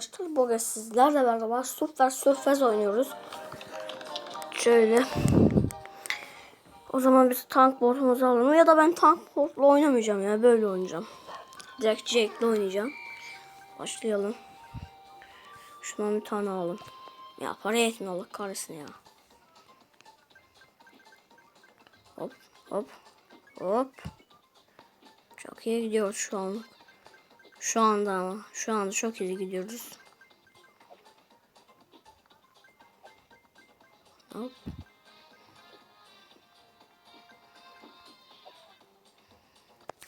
Arkadaşlar bugün sizlerle beraber Super Surface oynuyoruz. Şöyle. O zaman biz tank botumuzu alalım. Ya da ben tank botla oynamayacağım ya. Böyle oynayacağım. Direkt Jake'le oynayacağım. Başlayalım. Şundan bir tane alalım. Ya para yetmiyor Allah kahretsin ya. Hop hop hop. Çok iyi gidiyoruz şu an. Şu anda ama. Şu anda çok iyi gidiyoruz. Hop.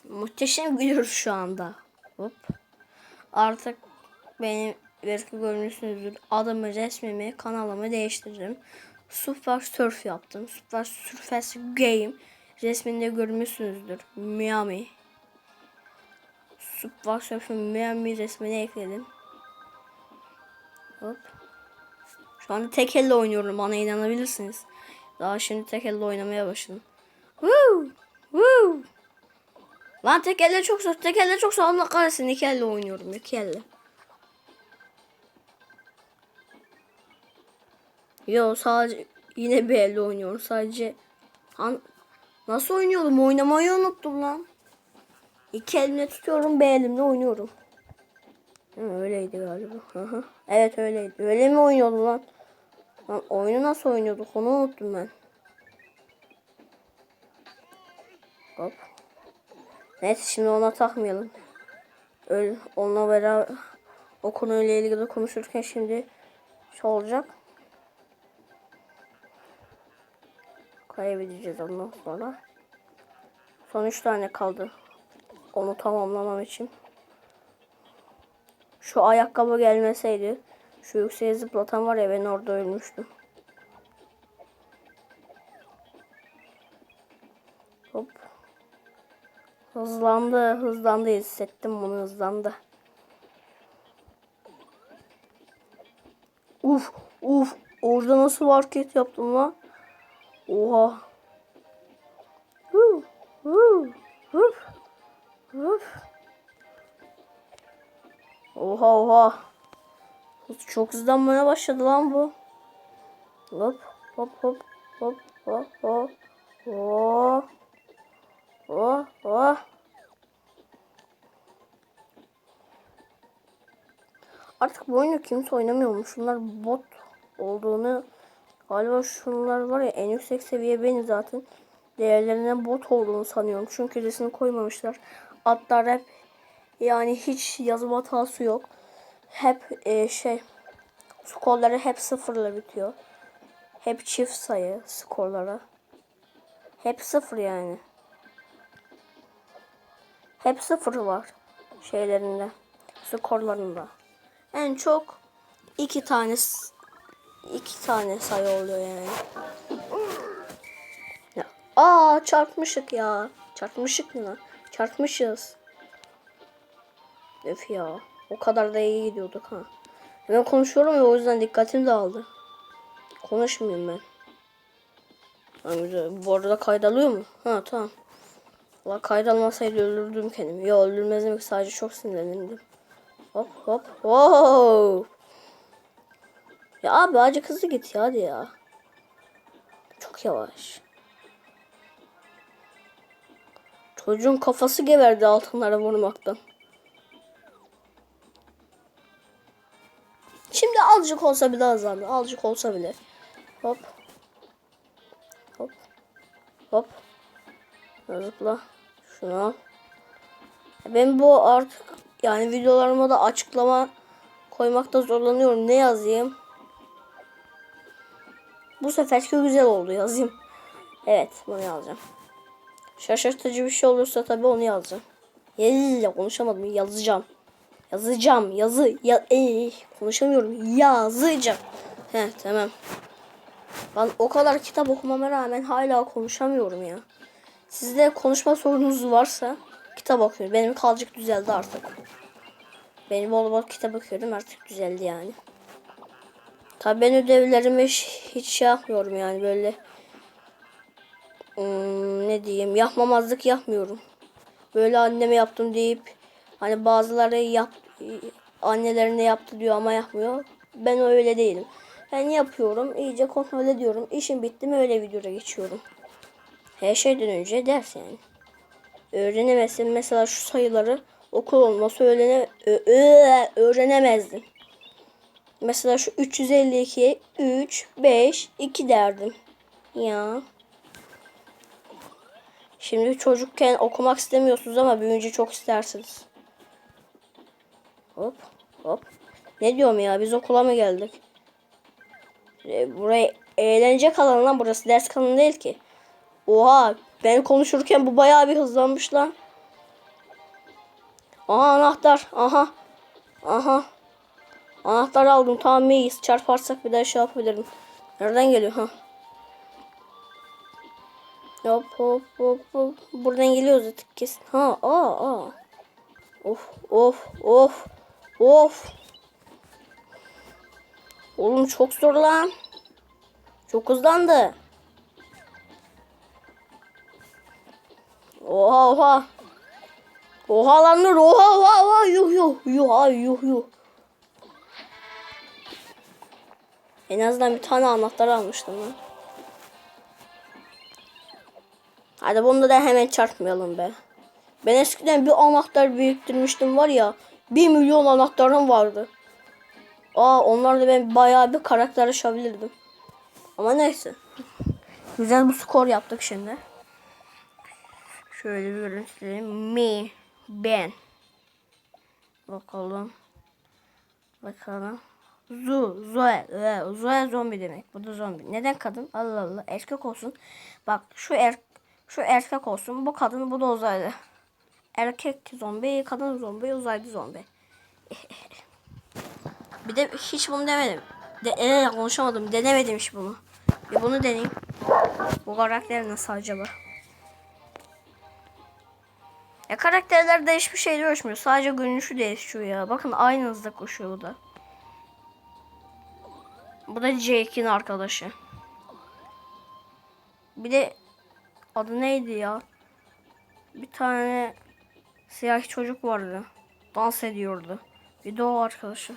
Muhteşem gidiyoruz şu anda. Hop. Artık benim belki görmüşsünüzdür. Adımı, resmimi, kanalımı değiştirdim. Super Surf yaptım. Super Surface Game. Resminde görmüşsünüzdür. Miami. Surf'ün Miami resmini ekledim. Hop. Şu anda tek elle oynuyorum bana inanabilirsiniz. Daha şimdi tek elle oynamaya başladım. Woo! Woo! Lan tek elle çok zor. Tek elle çok zor. Allah kahretsin iki elle oynuyorum. iki elle. Yo sadece yine bir elle oynuyorum. Sadece Han nasıl oynuyordum? Oynamayı unuttum lan. İki elimle tutuyorum, bir elimle oynuyorum. Hı, öyleydi galiba. Evet öyleydi. Öyle mi oynuyordu lan? Lan oyunu nasıl oynuyorduk onu unuttum ben. Hop. Neyse şimdi ona takmayalım. Öyle, onunla beraber o konuyla ilgili konuşurken şimdi şey olacak. Kaybedeceğiz ondan sonra. Son 3 tane kaldı. Onu tamamlamam için. Şu ayakkabı gelmeseydi. Şu yükseğe zıplatan var ya ben orada ölmüştüm. Hop. Hızlandı, hızlandı hissettim bunu hızlandı. Uf, uf. Orada nasıl hareket yaptım lan? Oha. Hu, hu, huf, huf. Oha oha. Çok hızlanmaya başladı lan bu. Hop hop hop hop hop hop. Oh. Oh oh. Artık bu oyunu kimse oynamıyormuş. Şunlar bot olduğunu galiba şunlar var ya en yüksek seviye benim zaten. Değerlerine bot olduğunu sanıyorum. Çünkü resim koymamışlar. Atlar hep yani hiç yazım hatası yok. Hep e, şey skorları hep sıfırla bitiyor. Hep çift sayı skorları. Hep sıfır yani. Hep sıfır var şeylerinde. Skorlarında. En çok iki tane iki tane sayı oluyor yani. Ya, aa çarpmışık ya. Çarpmışık mı lan? Çarpmışız. Öf ya. O kadar da iyi gidiyorduk ha. Ben konuşuyorum ya o yüzden dikkatim dağıldı. Konuşmayayım ben. Yani bu arada kaydalıyor mu? Ha tamam. Valla kaydalmasaydı öldürdüm kendimi. Ya öldürmezdim ki sadece çok sinirlendim. Hop hop. Wow. Ya abi acı hızlı git ya hadi ya. Çok yavaş. Çocuğun kafası geverdi altınlara vurmaktan. Şimdi azıcık olsa bile azaldı. Azıcık olsa bile. Hop. Hop. Hop. Zıpla. Şunu al. Ben bu artık yani videolarıma da açıklama koymakta zorlanıyorum. Ne yazayım? Bu seferki güzel oldu yazayım. Evet bunu yazacağım. Şaşırtıcı bir şey olursa tabii onu yazacağım. Yazıyla konuşamadım yazacağım. Yazacağım yazı ya ee, konuşamıyorum yazacağım. He tamam. Ben o kadar kitap okumama rağmen hala konuşamıyorum ya. Sizde konuşma sorunuz varsa kitap okuyun. Benim kalacak düzeldi artık. Benim bol bol kitap okuyordum artık düzeldi yani. Tabii ben ödevlerimi hiç şey yapmıyorum yani böyle hmm, ne diyeyim yapmamazlık yapmıyorum. Böyle anneme yaptım deyip hani bazıları yap annelerine yaptı diyor ama yapmıyor. Ben öyle değilim. Ben yapıyorum, iyice kontrol ediyorum. İşim bitti mi öyle videoya geçiyorum. Her şeyden önce ders yani. Öğrenemezsin mesela şu sayıları okul olmasa öğrene, öğrenemezdim. Mesela şu 352'ye 3, 5, 2 derdim. Ya. Şimdi çocukken okumak istemiyorsunuz ama büyüyünce çok istersiniz. Hop hop. Ne diyorum ya biz okula mı geldik? E, buraya eğlence alanı lan burası ders kanı değil ki. Oha ben konuşurken bu bayağı bir hızlanmış lan. Aha anahtar aha. Aha. Anahtar aldım tamam iyiyiz. Çarparsak bir daha şey yapabilirim. Nereden geliyor ha? Hop hop hop hop. Buradan geliyoruz artık kesin. Ha aa aa. Of of of of. Oğlum çok zor lan. Çok hızlandı. Oha oha. Oha lan dur oha oha oha yuh yuh yuh ay yuh yuh. En azından bir tane anahtar almıştım lan. Hadi bunu da hemen çarpmayalım be. Ben eskiden bir anahtar biriktirmiştim var ya. Bir milyon anahtarım vardı. Aa onlarla ben bayağı bir karakter aşabilirdim. Ama neyse. Güzel bir skor yaptık şimdi. Şöyle bir görüntüleyelim. Me, ben. Bakalım. Bakalım. Zu, Zoe, Zoe zombi demek. Bu da zombi. Neden kadın? Allah Allah. Erkek olsun. Bak şu er, şu erkek olsun. Bu kadın, bu da uzaylı. Erkek zombi, kadın zombi, uzaylı zombi. Bir de hiç bunu demedim. De, ee, konuşamadım. Denemedim hiç bunu. Bir bunu deneyeyim. Bu karakter nasıl acaba? Ya karakterlerde hiçbir şey değişmiyor. Sadece görünüşü değişiyor ya. Bakın aynı hızda koşuyor bu da. Bu da Jake'in arkadaşı. Bir de adı neydi ya? Bir tane siyah çocuk vardı. Dans ediyordu. Bir de o arkadaşı.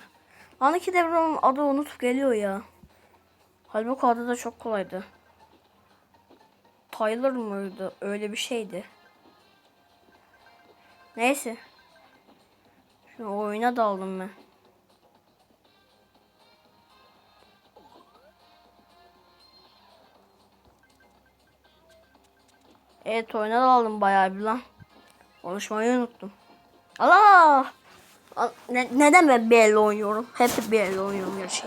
Lan iki devranın adı unutup geliyor ya. Halbuki adı da çok kolaydı. Tyler mıydı? Öyle bir şeydi. Neyse. Şu oyuna daldım ben. Evet oyuna daldım bayağı bir lan. Konuşmayı unuttum. Allah! Al- Ne, neden ben BL oynuyorum? Hep BL oynuyorum gerçi.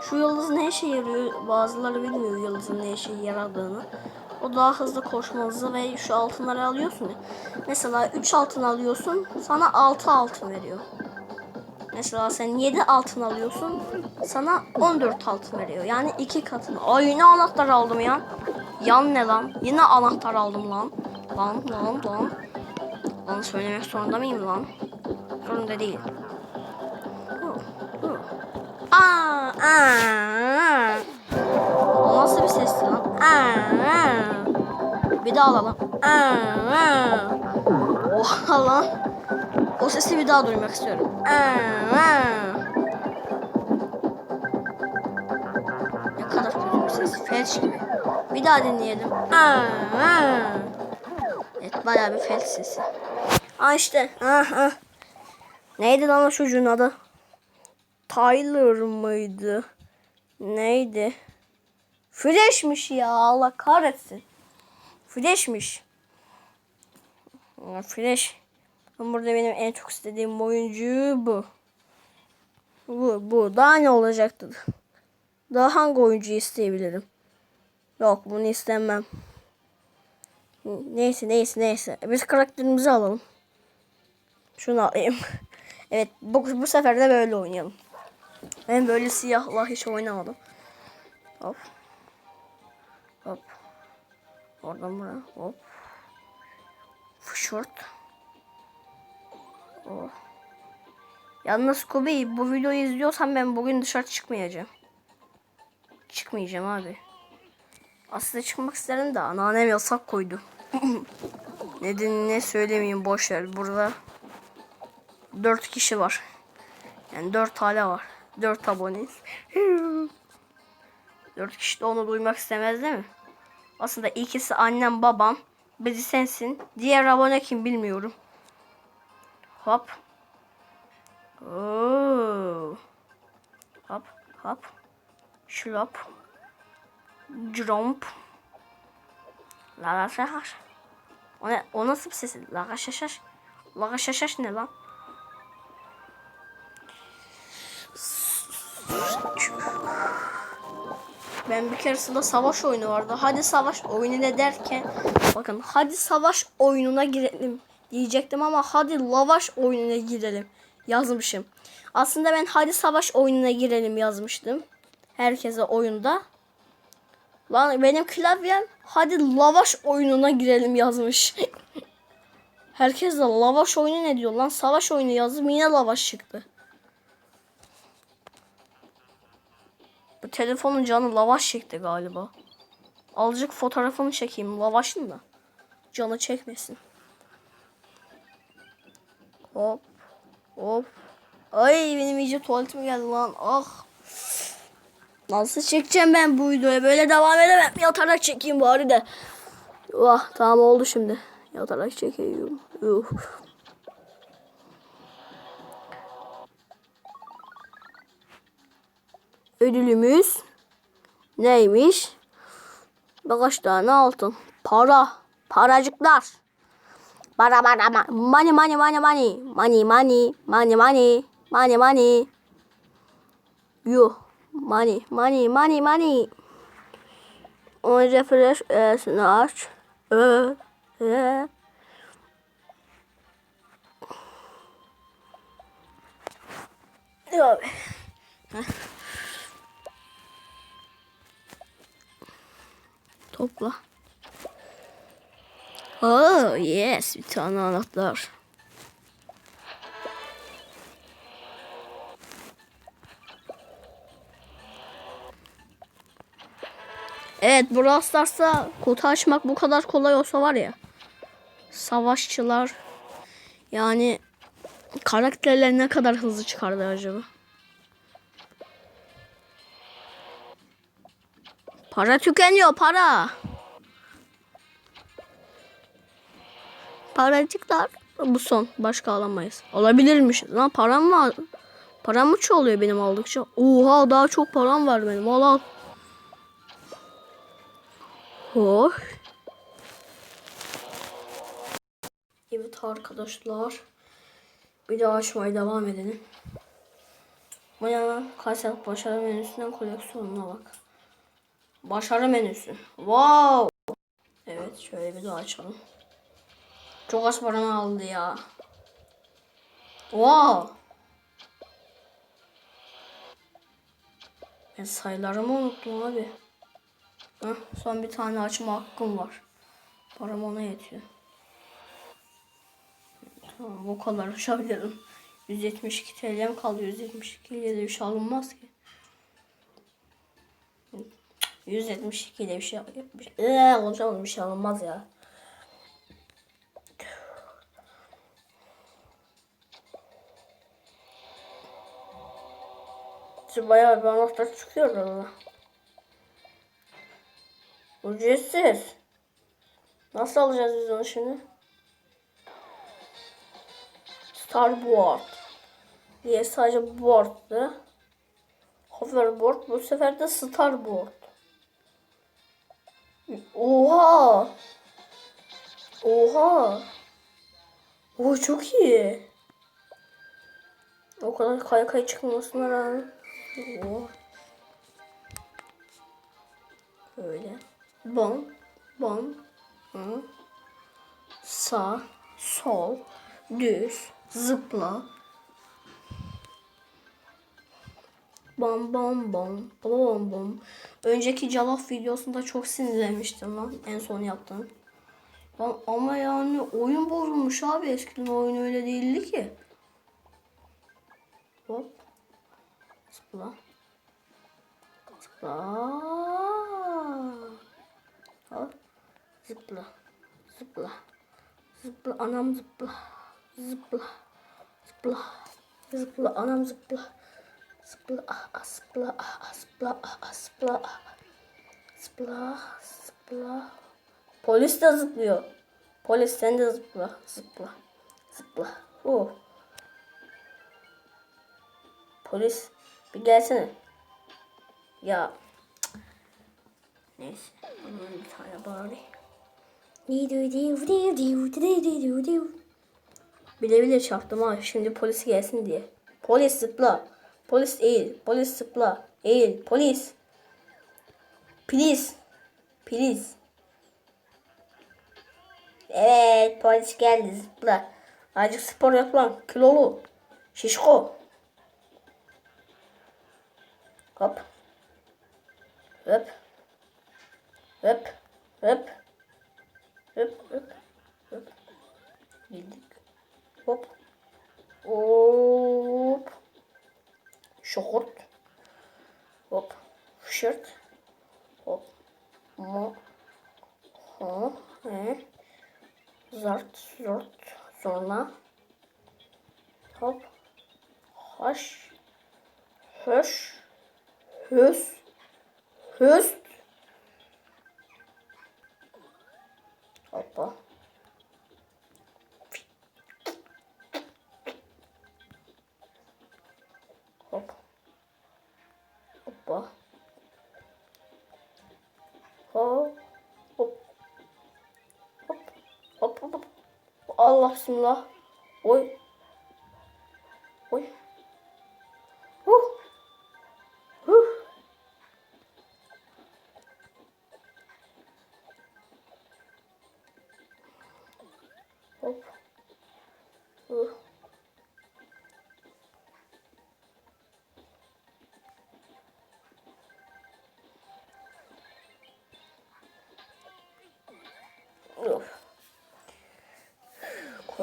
Şu yıldız ne işe yarıyor? Bazıları bilmiyor yıldızın ne işe yaradığını. O daha hızlı koşma hızı ve şu altınları alıyorsun. Mesela 3 altın alıyorsun sana 6 altın veriyor. Mesela sen 7 altın alıyorsun sana 14 altın veriyor. Yani iki katını. Ay yine anahtar aldım ya. Yan ne lan? Yine anahtar aldım lan. Lan lan lan. Lan söylemek zorunda mıyım lan? Zorunda değil. Aa, aa. Nasıl bir sesti lan? Aa, aa. Bir daha alalım. Aa, aa. Oha lan. O sesi bir daha duymak istiyorum. Ne kadar kötü bir ses. Felç gibi. Bir daha dinleyelim. Evet bayağı bir felç sesi. Aa işte. Ah, ah. Neydi lan o çocuğun adı? Tyler mıydı? Neydi? Fresh'miş ya Allah kahretsin. Fresh'miş. Fresh. Burada benim en çok istediğim oyuncu bu. Bu, bu. Daha ne olacaktı? Daha hangi oyuncuyu isteyebilirim? Yok bunu istemem. Neyse neyse neyse. Biz karakterimizi alalım. Şunu alayım. evet bu, bu sefer de böyle oynayalım. Ben böyle siyahla hiç oynamadım. Hop. Hop. Oradan buraya. Hop. Short. Oh. Yalnız Kobe bu videoyu izliyorsan ben bugün dışarı çıkmayacağım. Çıkmayacağım abi. Aslında çıkmak isterim de anneannem yasak koydu. Neden ne söylemeyeyim boş ver. Burada 4 kişi var. Yani 4 hale var. 4 aboneyiz. 4 kişi de onu duymak istemez değil mi? Aslında ikisi annem babam. Biri sensin. Diğer abone kim bilmiyorum. Hop. Oo. Hop hop. Şlop. Jump. La la şaşaş. O, ne, o nasıl bir ses? La la şaşaş. La la şaşaş ne lan? Ben bir keresinde savaş oyunu vardı. Hadi savaş oyunu ne derken bakın hadi savaş oyununa girelim diyecektim ama hadi lavaş oyununa girelim yazmışım. Aslında ben hadi savaş oyununa girelim yazmıştım. Herkese oyunda. Lan benim klavyem hadi lavaş oyununa girelim yazmış. Herkes de lavaş oyunu ne diyor lan? Savaş oyunu yazdım yine lavaş çıktı. Bu telefonun canı lavaş çekti galiba. Azıcık fotoğrafını çekeyim lavaşın da. Canı çekmesin. Hop. Hop. Ay benim iyice tuvaletim geldi lan. Ah. Nasıl çekeceğim ben bu videoyu? Böyle devam edemem. Yatarak çekeyim bari de. Vah tamam oldu şimdi. Yatarak çekeyim. Yuh. Ödülümüz neymiş? Birkaç tane altın. Para. Paracıklar. Para para ma- money money money money money money money money money money Yuh. Money money money money. Önce flash E'sini aç. Ö. E. Yok. Topla. Oh yes bir tane anahtar. Evet Brawl Stars'ta kutu açmak bu kadar kolay olsa var ya. Savaşçılar yani karakterler ne kadar hızlı çıkardı acaba? Para tükeniyor para. Paracıklar. Bu son. Başka alamayız. Alabilirmiş. Lan param var. Param mı çoğalıyor benim aldıkça? Oha daha çok param var benim. Al al. Oh. Evet arkadaşlar. Bir daha açmaya devam edelim. Bana Kayseri başarı menüsünden koleksiyonuna bak. Başarı menüsü. Wow. Evet şöyle bir daha açalım. Çok az paramı aldı ya. Wow. Ben sayılarımı unuttum abi. Heh, son bir tane açma hakkım var. Param ona yetiyor. Tamam bu kadar açabilirim. 172 TL'm kaldı. 172 ile de bir şey alınmaz ki. 172 ile bir şey yapmış. Eee konuşamadım bir şey alınmaz ya. Şimdi bayağı bir anahtar çıkıyor arada. Ücretsiz. Nasıl alacağız biz onu şimdi? Starboard. Diye sadece board'dı. Hoverboard. Bu sefer de Starboard. Oha. Oha. O çok iyi. O kadar kay kay çıkmasına rağmen. Oo. Böyle. Bom. Bom. Hı. Sağ. Sol. Düz. Zıpla. Bom bom bom. Bom bom. Önceki Calaf videosunda çok sinirlenmiştim lan. En son yaptığım. Lan ama yani oyun bozulmuş abi. Eskiden oyun öyle değildi ki. Hop. Zıpla. Zıpla. Hop. Zıpla. Zıpla. Zıpla anam zıpla. Zıpla. Zıpla. Zıpla anam zıpla. Zıpla ah, ah, zıpla ah, ah, zıpla ah, ah, zıpla ah. Zıpla zıpla. Polis de zıplıyor. Polis sen de zıpla. Zıpla. Zıpla. Oh. Polis bir gelsene. Ya. Neyse. Bunun bir tane bari. Bile bile çarptım ha. Şimdi polis gelsin diye. Polis zıpla. Polis eğil. Polis zıpla. Eğil. Polis. Please. Please. Evet polis geldi zıpla. Azıcık spor yap lan. Kilolu. Şişko. Hop. Hop. Hop. Hop. Hop. Hop. Hop. Girdik. Hop. Hop. Şort. Hop. Şort. Hop. Mo. Ho. He. Zart. Zort. Sonra. Hop. Hoş. Höş. Hös. Höst. Hoppa. Hop. Hoppa. Hop. Hop. Hop. Hop hop hop. Allah bismillah. Oy. Oy.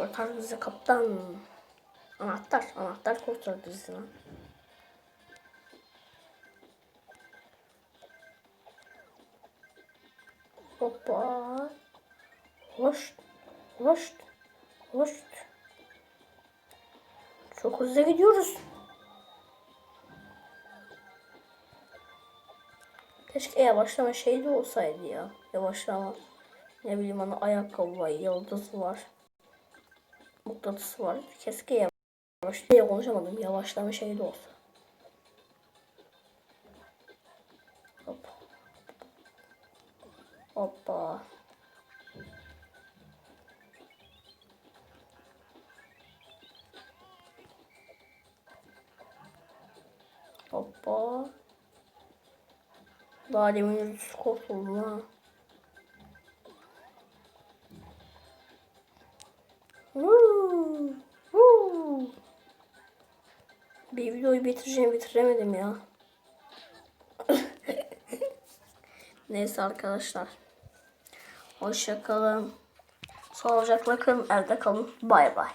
Kurtar bizi kaptan. Anahtar, anahtar kurtar bizi lan. Hoppa. Hoş. Hoş. Hoş. Çok hızlı gidiyoruz. Keşke yavaşlama şey de olsaydı ya. Yavaşlama. Ne bileyim hani ayakkabı var, yıldız var. Mıknatısı var. Keşke yavaş. Diye konuşamadım. Yavaşlama şey de olsa. Hop. Hoppa. Hoppa. Daha demin yürüyüş kurtuldu ha. Videoyu bitireceğim bitiremedim ya. Neyse arkadaşlar. Hoşça kalın. Sağlıcakla kalın. Evde kalın. Bay bay.